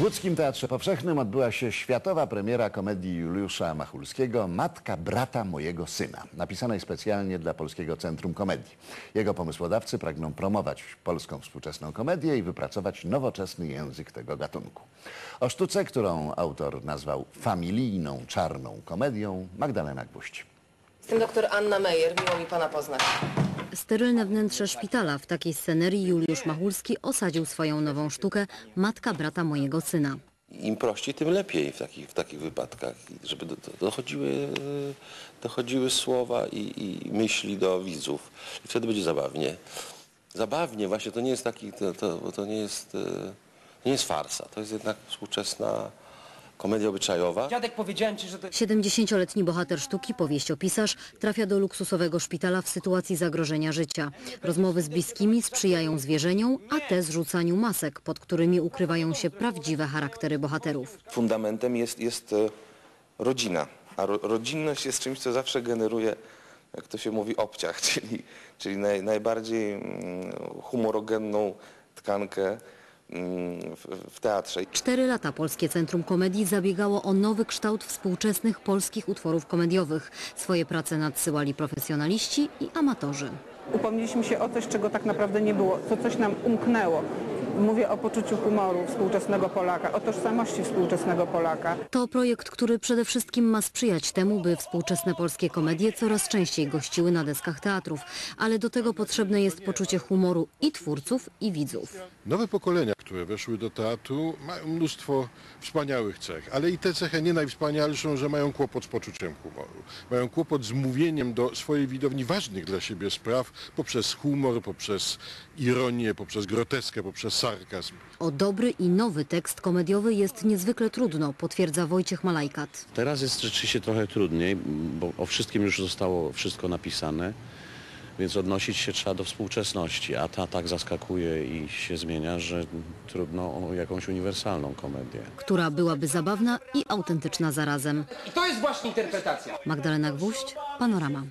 W łódzkim Teatrze Powszechnym odbyła się światowa premiera komedii Juliusza Machulskiego Matka brata mojego syna, napisanej specjalnie dla Polskiego Centrum Komedii. Jego pomysłodawcy pragną promować polską współczesną komedię i wypracować nowoczesny język tego gatunku. O sztuce, którą autor nazwał familijną czarną komedią, Magdalena Gwóźdź. Jestem doktor Anna Meyer, miło mi pana poznać. Sterylne wnętrze szpitala. W takiej scenerii Juliusz Machulski osadził swoją nową sztukę Matka brata mojego syna. Im prościej, tym lepiej w takich, w takich wypadkach, żeby do, do, dochodziły, dochodziły słowa i, i myśli do widzów. I wtedy będzie zabawnie. Zabawnie, właśnie to nie jest taki, to, to, to nie jest, e, to nie jest farsa, to jest jednak współczesna komedia obyczajowa. Dziadek, powiedziałem ci, że to... 70-letni bohater sztuki, powieściopisarz, trafia do luksusowego szpitala w sytuacji zagrożenia życia. Rozmowy z bliskimi sprzyjają zwierzeniom, a te zrzucaniu masek, pod którymi ukrywają się prawdziwe charaktery bohaterów. fundamentem jest, jest e, rodzina. A ro, rodzinność jest czymś, co zawsze generuje, jak to się mówi, obciach, czyli, czyli naj, najbardziej mm, humorogenną tkankę w teatrze. Cztery lata Polskie Centrum Komedii zabiegało o nowy kształt współczesnych polskich utworów komediowych. Swoje prace nadsyłali profesjonaliści i amatorzy. Upomnieliśmy się o coś, czego tak naprawdę nie było, co coś nam umknęło. Mówię o poczuciu humoru współczesnego Polaka, o tożsamości współczesnego Polaka. To projekt, który przede wszystkim ma sprzyjać temu, by współczesne polskie komedie coraz częściej gościły na deskach teatrów, ale do tego potrzebne jest poczucie humoru i twórców, i widzów. Nowe pokolenia, które weszły do teatru, mają mnóstwo wspaniałych cech, ale i te cechy nie najwspanialszą, że mają kłopot z poczuciem humoru. Mają kłopot z mówieniem do swojej widowni ważnych dla siebie spraw poprzez humor, poprzez ironię, poprzez groteskę, poprzez sarkazm. O dobry i nowy tekst komediowy jest niezwykle trudno, potwierdza Wojciech Malajkat. Teraz jest rzeczywiście trochę trudniej, bo o wszystkim już zostało wszystko napisane, więc odnosić się trzeba do współczesności, a ta tak zaskakuje i się zmienia, że trudno o jakąś uniwersalną komedię. która byłaby zabawna i autentyczna zarazem. I to jest właśnie interpretacja. Magdalena Gwóźdź, Panorama.